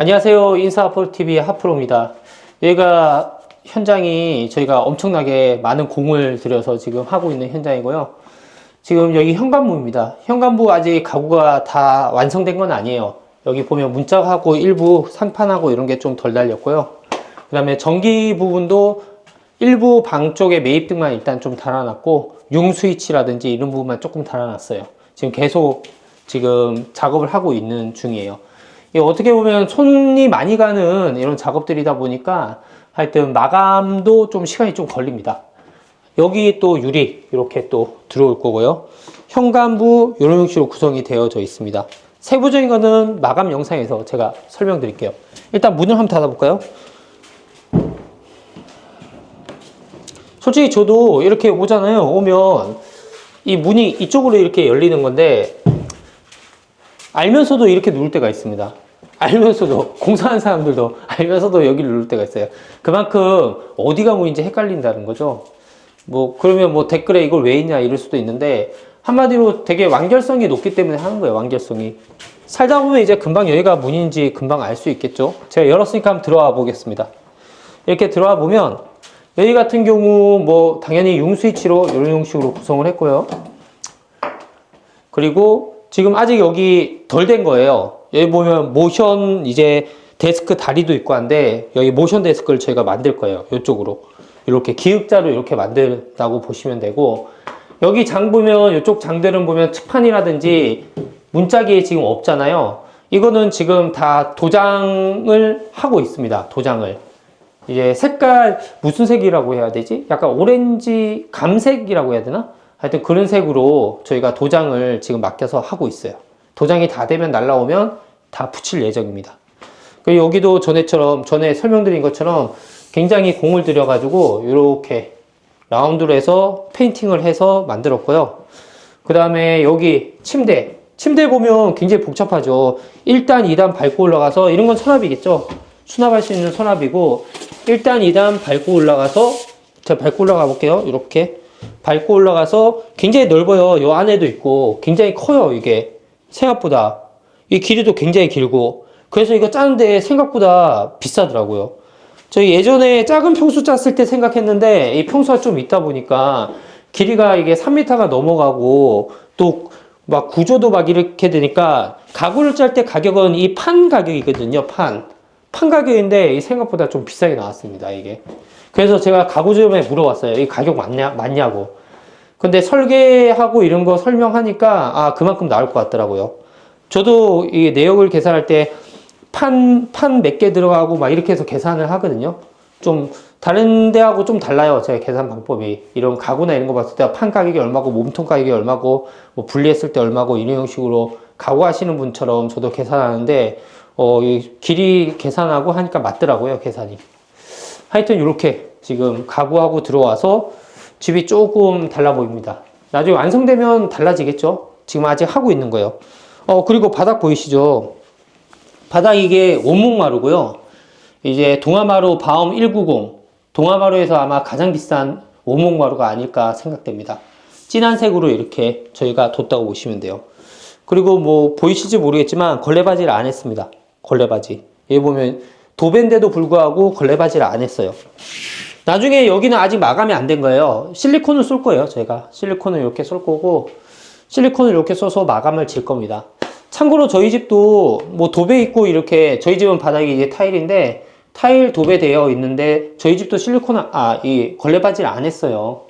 안녕하세요. 인사포TV 하프로입니다. 여기가 현장이 저희가 엄청나게 많은 공을 들여서 지금 하고 있는 현장이고요. 지금 여기 현관부입니다. 현관부 아직 가구가 다 완성된 건 아니에요. 여기 보면 문짝하고 일부 상판하고 이런 게 좀 덜 달렸고요. 그 다음에 전기 부분도 일부 방 쪽에 매입등만 일단 좀 달아놨고 융 스위치라든지 이런 부분만 조금 달아놨어요. 지금 계속 지금 작업을 하고 있는 중이에요. 이게 어떻게 보면 손이 많이 가는 이런 작업들이다 보니까 하여튼 마감도 좀 시간이 좀 걸립니다. 여기 또 유리 이렇게 또 들어올 거고요. 현관부 이런 형식으로 구성이 되어져 있습니다. 세부적인 거는 마감 영상에서 제가 설명드릴게요. 일단 문을 한번 닫아볼까요? 솔직히 저도 이렇게 오잖아요. 오면 이 문이 이쪽으로 이렇게 열리는 건데 알면서도 이렇게 누를 때가 있습니다. 알면서도 공사하는 사람들도 알면서도 여기를 누를 때가 있어요. 그만큼 어디가 문인지 헷갈린다는 거죠. 뭐 그러면 뭐 댓글에 이걸 왜 있냐 이럴 수도 있는데 한마디로 되게 완결성이 높기 때문에 하는 거예요. 완결성이. 살다 보면 이제 금방 여기가 문인지 금방 알 수 있겠죠. 제가 열었으니까 한번 들어와 보겠습니다. 이렇게 들어와 보면 여기 같은 경우 뭐 당연히 융 스위치로 이런 형식으로 구성을 했고요. 그리고 지금 아직 여기 덜 된 거예요. 여기 보면 모션 이제 데스크 다리도 있고 한데 여기 모션 데스크를 저희가 만들 거예요. 이쪽으로 이렇게 기역자로 이렇게 만든다고 보시면 되고 여기 장 보면 이쪽 장들은 보면 측판이라든지 문짝이 지금 없잖아요. 이거는 지금 다 도장을 하고 있습니다. 도장을. 이제 색깔 무슨 색이라고 해야 되지? 약간 오렌지 감색이라고 해야 되나? 하여튼 그런 색으로 저희가 도장을 지금 맡겨서 하고 있어요. 도장이 다 되면 날라오면 다 붙일 예정입니다. 그리고 여기도 전에처럼 전에 설명드린 것처럼 굉장히 공을 들여가지고 이렇게 라운드로 해서 페인팅을 해서 만들었고요. 그 다음에 여기 침대. 침대 보면 굉장히 복잡하죠. 1단, 2단 밟고 올라가서 이런 건 서랍이겠죠. 수납할 수 있는 서랍이고 1단, 2단 밟고 올라가서 제가 밟고 올라가 볼게요. 이렇게 밟고 올라가서 굉장히 넓어요. 요 안에도 있고 굉장히 커요. 이게 생각보다 이 길이도 굉장히 길고 그래서 이거 짜는데 생각보다 비싸더라고요. 저희 예전에 작은 평수 짰을 때 생각했는데 이 평수가 좀 있다 보니까 길이가 이게 3m가 넘어가고 또 막 구조도 막 이렇게 되니까 가구를 짤 때 가격은 이 판 가격이거든요. 판. 판 가격인데 이 생각보다 좀 비싸게 나왔습니다. 이게. 그래서 제가 가구점에 물어봤어요. 이 가격 맞냐, 맞냐고. 근데 설계하고 이런 거 설명하니까 아, 그만큼 나올 것 같더라고요. 저도 이 내역을 계산할 때 판, 판 몇 개 들어가고 막 이렇게 해서 계산을 하거든요. 좀 다른 데하고 좀 달라요. 제 계산 방법이. 이런 가구나 이런 거 봤을 때 판 가격이 얼마고 몸통 가격이 얼마고 뭐 분리했을 때 얼마고 이런 형식으로 가구 하시는 분처럼 저도 계산하는데 어, 이 길이 계산하고 하니까 맞더라고요. 계산이. 하여튼 이렇게 지금 가구하고 들어와서 집이 조금 달라 보입니다. 나중에 완성되면 달라지겠죠? 지금 아직 하고 있는 거예요. 어, 그리고 바닥 보이시죠? 바닥 이게 원목마루고요. 이제 동아마루 바움 190. 동아마루에서 아마 가장 비싼 원목마루가 아닐까 생각됩니다. 진한 색으로 이렇게 저희가 뒀다고 보시면 돼요. 그리고 뭐 보이실지 모르겠지만 걸레바지를 안 했습니다. 걸레바지. 여기 보면 도배인데도 불구하고 걸레바지를 안 했어요. 나중에 여기는 아직 마감이 안 된 거예요. 실리콘을 쏠 거예요, 저희가. 실리콘을 이렇게 쏠 거고, 실리콘을 이렇게 써서 마감을 질 겁니다. 참고로 저희 집도 뭐 도배 있고 이렇게, 저희 집은 바닥이 이제 타일인데, 타일 도배되어 있는데, 저희 집도 실리콘, 아, 이 걸레바지를 안 했어요.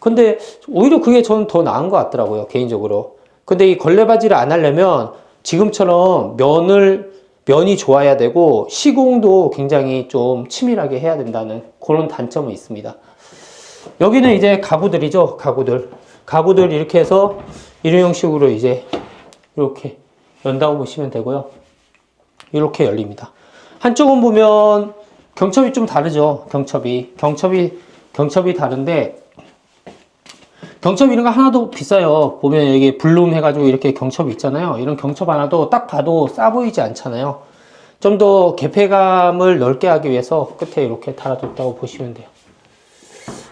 근데 오히려 그게 저는 더 나은 것 같더라고요, 개인적으로. 근데 이 걸레바지를 안 하려면 지금처럼 면을 면이 좋아야 되고 시공도 굉장히 좀 치밀하게 해야 된다는 그런 단점은 있습니다. 여기는 이제 가구들이죠, 가구들. 가구들 이렇게 해서 이런 형식으로 이제 이렇게 연다고 보시면 되고요. 이렇게 열립니다. 한쪽은 보면 경첩이 좀 다르죠, 경첩이. 경첩이, 경첩이 다른데 경첩 이런 거 하나도 비싸요. 보면 여기 블룸 해가지고 이렇게 경첩 있잖아요. 이런 경첩 하나도 딱 봐도 싸 보이지 않잖아요. 좀 더 개폐감을 넓게 하기 위해서 끝에 이렇게 달아뒀다고 보시면 돼요.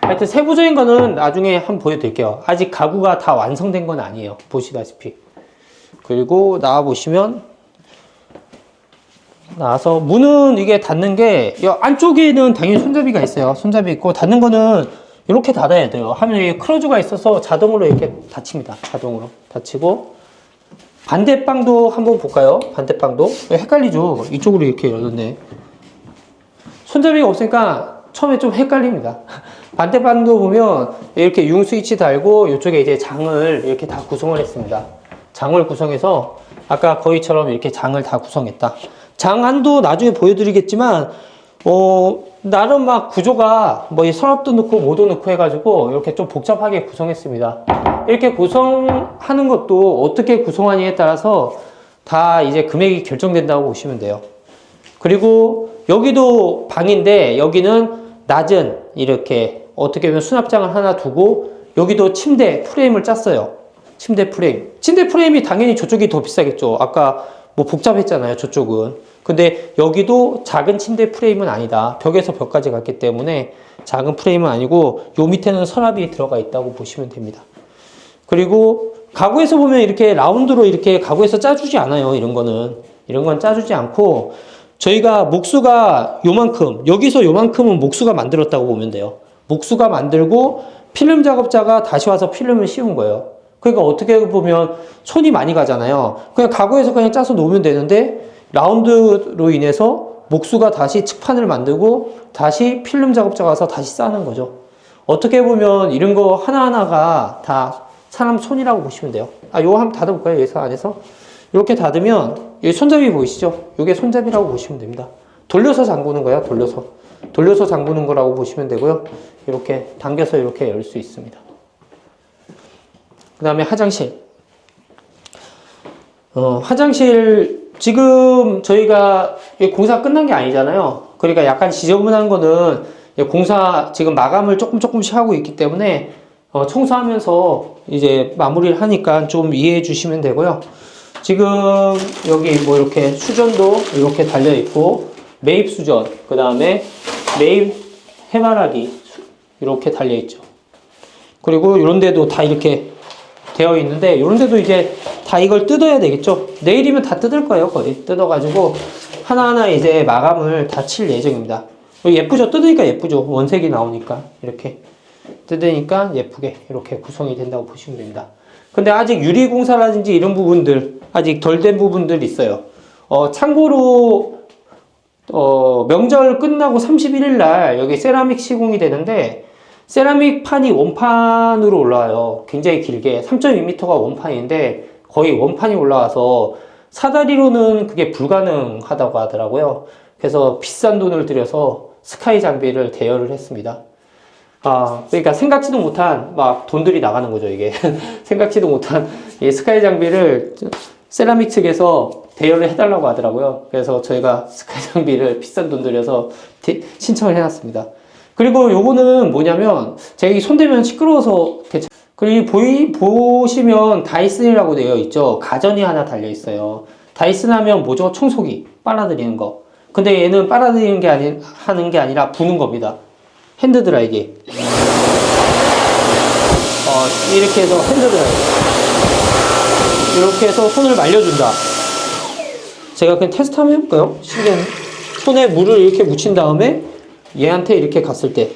하여튼 세부적인 거는 나중에 한번 보여드릴게요. 아직 가구가 다 완성된 건 아니에요. 보시다시피. 그리고 나와 보시면 나와서 문은 이게 닫는 게이 안쪽에는 당연히 손잡이가 있어요. 손잡이 있고 닫는 거는 이렇게 닫아야 돼요. 하면 이게 크로즈가 있어서 자동으로 이렇게 닫힙니다. 자동으로 닫히고 반대방도 한번 볼까요? 반대방도 헷갈리죠. 이쪽으로 이렇게 열렸네. 손잡이가 없으니까 처음에 좀 헷갈립니다. 반대방도 보면 이렇게 융 스위치 달고 이쪽에 이제 장을 이렇게 다 구성을 했습니다. 장을 구성해서 아까 거위처럼 이렇게 장을 다 구성했다. 장안도 나중에 보여드리겠지만 어 나름 막 구조가 뭐이 서랍도 넣고 뭐도 넣고 해가지고 이렇게 좀 복잡하게 구성했습니다. 이렇게 구성하는 것도 어떻게 구성하느냐에 따라서 다 이제 금액이 결정된다고 보시면 돼요. 그리고 여기도 방인데 여기는 낮은 이렇게 어떻게 보면 수납장을 하나 두고 여기도 침대 프레임을 짰어요. 침대 프레임. 침대 프레임이 당연히 저쪽이 더 비싸겠죠. 아까 뭐 복잡했잖아요. 저쪽은. 근데 여기도 작은 침대 프레임은 아니다. 벽에서 벽까지 갔기 때문에 작은 프레임은 아니고 요 밑에는 서랍이 들어가 있다고 보시면 됩니다. 그리고 가구에서 보면 이렇게 라운드로 이렇게 가구에서 짜주지 않아요. 이런 거는. 이런 건 짜주지 않고 저희가 목수가 요만큼, 여기서 요만큼은 목수가 만들었다고 보면 돼요. 목수가 만들고 필름 작업자가 다시 와서 필름을 씌운 거예요. 그러니까 어떻게 보면 손이 많이 가잖아요. 그냥 가구에서 그냥 짜서 놓으면 되는데 라운드로 인해서 목수가 다시 측판을 만들고 다시 필름 작업자가 와서 다시 싸는 거죠. 어떻게 보면 이런 거 하나하나가 다 사람 손이라고 보시면 돼요. 아, 요거 한번 닫아볼까요? 여기서 안에서? 이렇게 닫으면 여기 손잡이 보이시죠? 이게 손잡이라고 보시면 됩니다. 돌려서 잠그는 거야, 돌려서. 돌려서 잠그는 거라고 보시면 되고요. 이렇게 당겨서 이렇게 열 수 있습니다. 그 다음에 화장실. 어, 화장실, 지금 저희가 이 공사 끝난 게 아니잖아요. 그러니까 약간 지저분한 거는 이 공사 지금 마감을 조금 조금씩 하고 있기 때문에 어, 청소하면서 이제 마무리를 하니까 좀 이해해 주시면 되고요. 지금 여기 뭐 이렇게 수전도 이렇게 달려 있고 매입 수전, 그 다음에 매입 해바라기 이렇게 달려 있죠. 그리고 이런 데도 다 이렇게 되어 있는데 이런 데도 이제 다 이걸 뜯어야 되겠죠. 내일이면 다 뜯을 거예요. 거의 뜯어가지고 하나하나 이제 마감을 다 칠 예정입니다. 예쁘죠? 뜯으니까 예쁘죠? 원색이 나오니까 이렇게 뜯으니까 예쁘게 이렇게 구성이 된다고 보시면 됩니다. 근데 아직 유리 공사라든지 이런 부분들 아직 덜 된 부분들 있어요. 어, 참고로 어, 명절 끝나고 31일 날 여기 세라믹 시공이 되는데 세라믹 판이 원판으로 올라와요. 굉장히 길게 3.2m가 원판인데 거의 원판이 올라와서 사다리로는 그게 불가능하다고 하더라고요. 그래서 비싼 돈을 들여서 스카이 장비를 대여를 했습니다. 아, 그러니까 생각지도 못한 막 돈들이 나가는 거죠, 이게. 생각지도 못한 이 스카이 장비를 세라믹 측에서 대여를 해달라고 하더라고요. 그래서 저희가 스카이 장비를 비싼 돈 들여서 대- 신청을 해놨습니다. 그리고 요거는 뭐냐면 제가 이 손대면 시끄러워서 괜찮... 그리고 보이, 보시면 다이슨이라고 되어 있죠. 가전이 하나 달려 있어요. 다이슨 하면 뭐죠? 청소기 빨아들이는 거. 근데 얘는 빨아들이는 게 아니 하는 게 아니라 부는 겁니다. 핸드 드라이기. 어, 이렇게 해서 핸드 드라이기. 이렇게 해서 손을 말려준다. 제가 그냥 테스트 한번 해볼까요? 신기한. 손에 물을 이렇게 묻힌 다음에 얘한테 이렇게 갔을 때.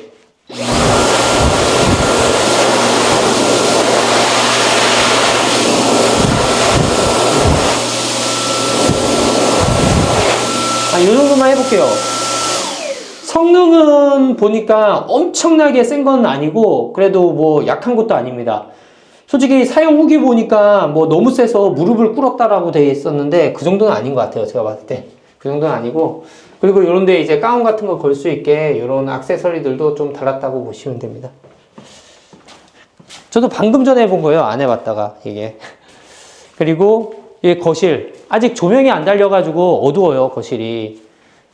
아, 이 정도만 해볼게요. 성능은 보니까 엄청나게 센 건 아니고, 그래도 뭐 약한 것도 아닙니다. 솔직히 사용 후기 보니까 뭐 너무 세서 무릎을 꿇었다라고 돼 있었는데, 그 정도는 아닌 것 같아요. 제가 봤을 때. 그 정도는 아니고. 그리고 이런데 이제 가운 같은 거 걸 수 있게 이런 액세서리들도 좀 달았다고 보시면 됩니다. 저도 방금 전에 본 거예요. 안 해봤다가, 이게. 그리고 이 거실. 아직 조명이 안 달려가지고 어두워요, 거실이.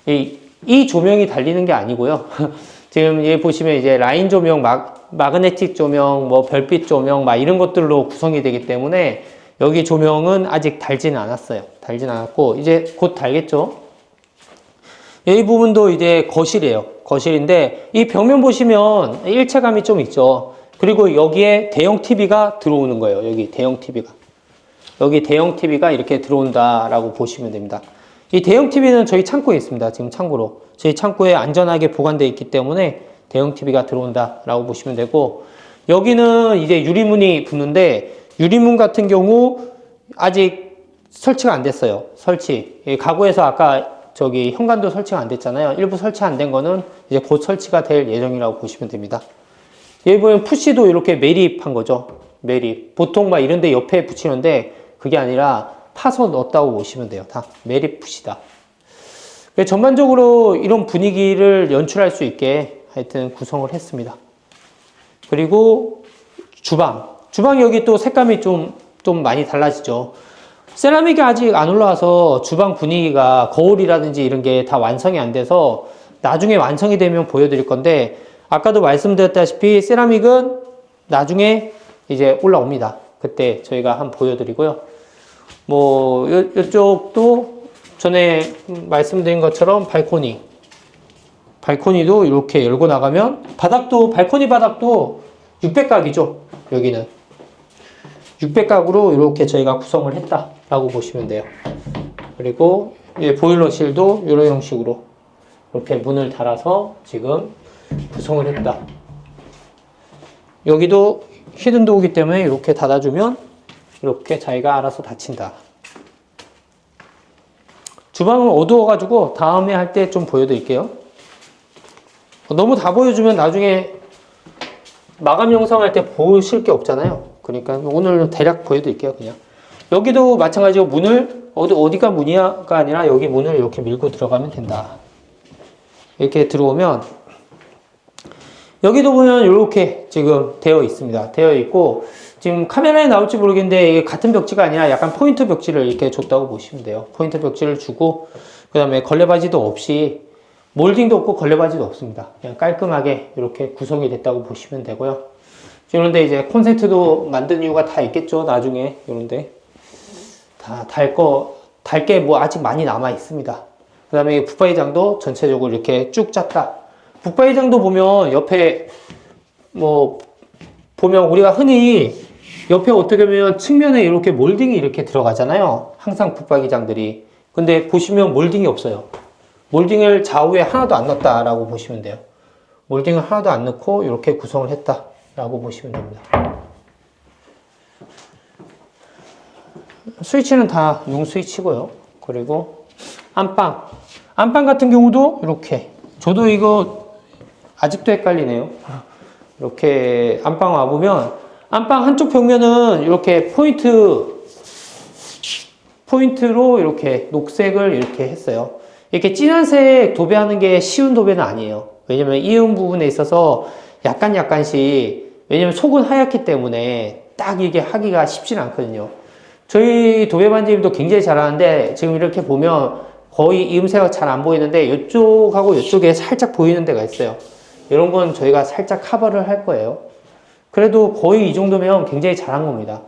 이, 이 조명이 달리는 게 아니고요. 지금 여기 보시면 이제 라인 조명, 마, 마그네틱 조명, 뭐 별빛 조명, 막 이런 것들로 구성이 되기 때문에 여기 조명은 아직 달지는 않았어요. 달진 않았고, 이제 곧 달겠죠? 이 부분도 이제 거실이에요. 거실인데, 이 벽면 보시면 일체감이 좀 있죠. 그리고 여기에 대형 TV가 들어오는 거예요. 여기 대형 TV가. 여기 대형 TV가 이렇게 들어온다라고 보시면 됩니다. 이 대형 TV는 저희 창고에 있습니다. 지금 창고로. 저희 창고에 안전하게 보관되어 있기 때문에 대형 TV가 들어온다라고 보시면 되고 여기는 이제 유리문이 붙는데 유리문 같은 경우 아직 설치가 안 됐어요. 설치. 이 가구에서 아까 저기 현관도 설치가 안 됐잖아요. 일부 설치 안 된 거는 이제 곧 설치가 될 예정이라고 보시면 됩니다. 여기 보면 푸시도 이렇게 매립한 거죠. 매립. 보통 막 이런 데 옆에 붙이는데 그게 아니라 파서 넣었다고 보시면 돼요. 다 매립 푸시다. 전반적으로 이런 분위기를 연출할 수 있게 하여튼 구성을 했습니다. 그리고 주방. 주방 여기 또 색감이 좀, 좀 많이 달라지죠. 세라믹이 아직 안 올라와서 주방 분위기가 거울이라든지 이런 게 다 완성이 안 돼서 나중에 완성이 되면 보여드릴 건데 아까도 말씀드렸다시피 세라믹은 나중에 이제 올라옵니다. 그때 저희가 한번 보여드리고요. 뭐 요, 요쪽도 전에 말씀드린 것처럼 발코니 발코니도 이렇게 열고 나가면 바닥도 발코니 바닥도 600각이죠. 여기는 600각으로 이렇게 저희가 구성을 했다 라고 보시면 돼요. 그리고 이제 보일러실도 이런 형식으로 이렇게 문을 달아서 지금 구성을 했다. 여기도 히든 도어기 때문에 이렇게 닫아주면 이렇게 자기가 알아서 닫힌다. 주방은 어두워가지고 다음에 할 때 좀 보여드릴게요. 너무 다 보여주면 나중에 마감 영상 할 때 보실 게 없잖아요. 그러니까 오늘 대략 보여드릴게요, 그냥. 여기도 마찬가지로 문을, 어디, 어디가 문이야가 아니라 여기 문을 이렇게 밀고 들어가면 된다. 이렇게 들어오면, 여기도 보면 이렇게 지금 되어 있습니다. 되어 있고, 지금 카메라에 나올지 모르겠는데, 이게 같은 벽지가 아니라 약간 포인트 벽지를 이렇게 줬다고 보시면 돼요. 포인트 벽지를 주고, 그 다음에 걸레바지도 없이, 몰딩도 없고 걸레바지도 없습니다. 그냥 깔끔하게 이렇게 구성이 됐다고 보시면 되고요. 이런데 이제 콘센트도 만든 이유가 다 있겠죠. 나중에 이런데 다달 거, 달 게 뭐 아직 많이 남아 있습니다. 그 다음에 북바이장도 전체적으로 이렇게 쭉 짰다. 북바이장도 보면 옆에 뭐 보면 우리가 흔히 옆에 어떻게 보면 측면에 이렇게 몰딩이 이렇게 들어가잖아요. 항상 북바이장들이. 근데 보시면 몰딩이 없어요. 몰딩을 좌우에 하나도 안 넣었다라고 보시면 돼요. 몰딩을 하나도 안 넣고 이렇게 구성을 했다라고 보시면 됩니다. 스위치는 다 용 스위치고요. 그리고 안방. 안방 같은 경우도 이렇게. 저도 이거 아직도 헷갈리네요. 이렇게 안방 와보면 안방 한쪽 벽면은 이렇게 포인트 포인트로 이렇게 녹색을 이렇게 했어요. 이렇게 진한 색 도배하는 게 쉬운 도배는 아니에요. 왜냐면 이음 부분에 있어서 약간 약간씩 왜냐면 속은 하얗기 때문에 딱 이게 하기가 쉽진 않거든요. 저희 도배반장님도 굉장히 잘하는데 지금 이렇게 보면 거의 이음새가 잘 안 보이는데 이쪽하고 이쪽에 살짝 보이는 데가 있어요. 이런 건 저희가 살짝 커버를 할 거예요. 그래도 거의 이 정도면 굉장히 잘한 겁니다.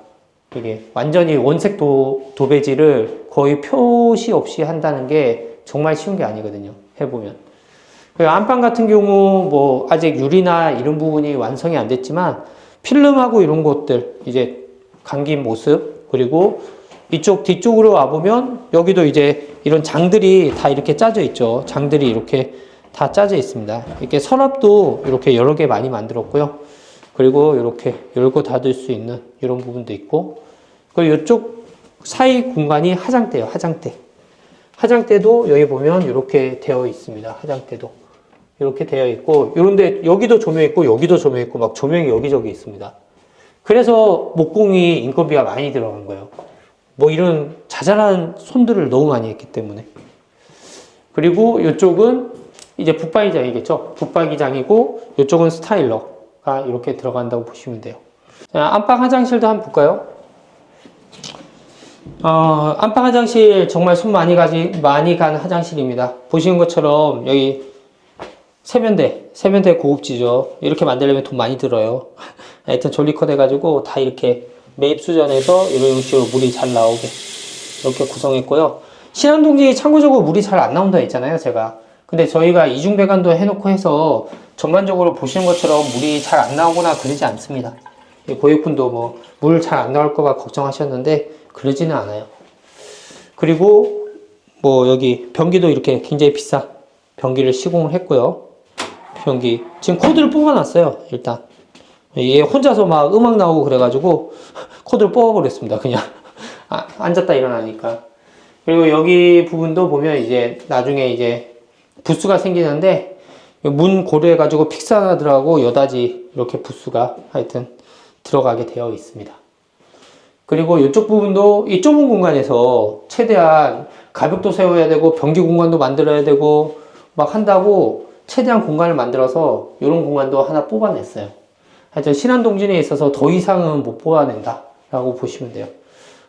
이게 완전히 원색 도, 도배지를 거의 표시 없이 한다는 게 정말 쉬운 게 아니거든요. 해보면. 그리고 안방 같은 경우 뭐 아직 유리나 이런 부분이 완성이 안 됐지만 필름하고 이런 것들 이제 감긴 모습 그리고 이쪽 뒤쪽으로 와보면 여기도 이제 이런 장들이 다 이렇게 짜져 있죠. 장들이 이렇게 다 짜져 있습니다. 이렇게 서랍도 이렇게 여러 개 많이 만들었고요. 그리고 이렇게 열고 닫을 수 있는 이런 부분도 있고 그리고 이쪽 사이 공간이 화장대예요. 화장대. 화장대도 여기 보면 이렇게 되어 있습니다. 화장대도 이렇게 되어 있고 이런데 여기도 조명 있고 여기도 조명 있고 막 조명이 여기저기 있습니다. 그래서 목공이 인건비가 많이 들어간 거예요. 뭐 이런 자잘한 손들을 너무 많이 했기 때문에 그리고 이쪽은 이제 붙박이장이겠죠. 붙박이장이고 이쪽은 스타일러가 이렇게 들어간다고 보시면 돼요. 자, 안방 화장실도 한번 볼까요? 어, 안방 화장실 정말 손 많이 가지 많이 간 화장실입니다. 보시는 것처럼 여기 세면대, 세면대 고급지죠. 이렇게 만들려면 돈 많이 들어요. 하여튼 졸리컷 해가지고 다 이렇게 매입 수전해서 이런 식으로 물이 잘 나오게 이렇게 구성했고요. 신안동지 참고적으로 물이 잘 안 나온다 했잖아요, 제가. 근데 저희가 이중 배관도 해놓고 해서 전반적으로 보시는 것처럼 물이 잘 안 나오거나 그러지 않습니다. 고객분도 뭐 물 잘 안 나올 거가 걱정하셨는데 그러지는 않아요. 그리고 뭐 여기 변기도 이렇게 굉장히 비싼 변기를 시공을 했고요. 변기 지금 코드를 뽑아놨어요. 일단 얘 혼자서 막 음악 나오고 그래가지고 코드를 뽑아버렸습니다. 그냥 아, 앉았다 일어나니까. 그리고 여기 부분도 보면 이제 나중에 이제 부스가 생기는데 문 고려해가지고 픽사들하고 여다지 이렇게 부스가 하여튼 들어가게 되어 있습니다. 그리고 이쪽 부분도 이 좁은 공간에서 최대한 가벽도 세워야 되고 변기 공간도 만들어야 되고 막 한다고 최대한 공간을 만들어서 이런 공간도 하나 뽑아냈어요. 하여튼 신안동진에 있어서 더 이상은 못 뽑아낸다 라고 보시면 돼요.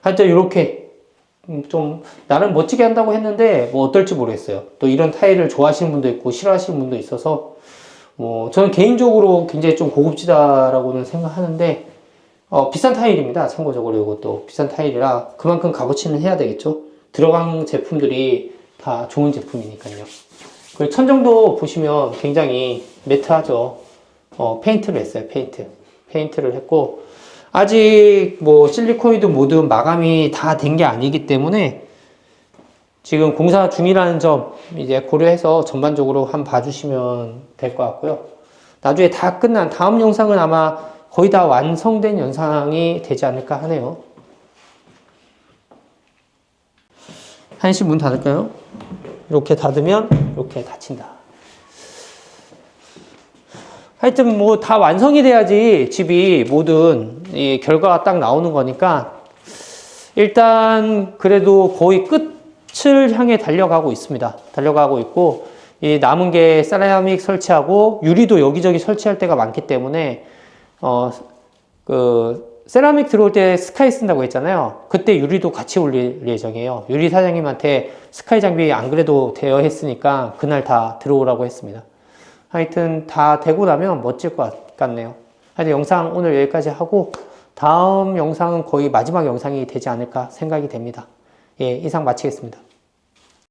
하여튼 이렇게 음, 좀 나름 멋지게 한다고 했는데 뭐 어떨지 모르겠어요. 또 이런 타일을 좋아하시는 분도 있고 싫어하시는 분도 있어서 뭐 저는 개인적으로 굉장히 좀 고급지다라고는 생각하는데 어, 비싼 타일입니다. 참고적으로 이것도 비싼 타일이라 그만큼 값어치는 해야 되겠죠. 들어간 제품들이 다 좋은 제품이니까요. 천정도 보시면 굉장히 매트하죠. 어, 페인트를 했어요. 페인트. 페인트를 했고 아직 뭐 실리코이드 모드 마감이 다 된 게 아니기 때문에 지금 공사 중이라는 점 이제 고려해서 전반적으로 한번 봐주시면 될 것 같고요. 나중에 다 끝난 다음 영상은 아마 거의 다 완성된 영상이 되지 않을까 하네요. 한시 문 닫을까요? 이렇게 닫으면 이렇게 닫힌다. 하여튼 뭐 다 완성이 돼야지 집이 모든 이 결과가 딱 나오는 거니까 일단 그래도 거의 끝을 향해 달려가고 있습니다. 달려가고 있고 이 남은 게 세라믹 설치하고 유리도 여기저기 설치할 때가 많기 때문에 어 그 세라믹 들어올 때 스카이 쓴다고 했잖아요. 그때 유리도 같이 올릴 예정이에요. 유리 사장님한테 스카이 장비 안 그래도 되어 했으니까 그날 다 들어오라고 했습니다. 하여튼 다 되고 나면 멋질 것 같네요. 하여튼 영상 오늘 여기까지 하고 다음 영상은 거의 마지막 영상이 되지 않을까 생각이 됩니다. 예, 이상 마치겠습니다.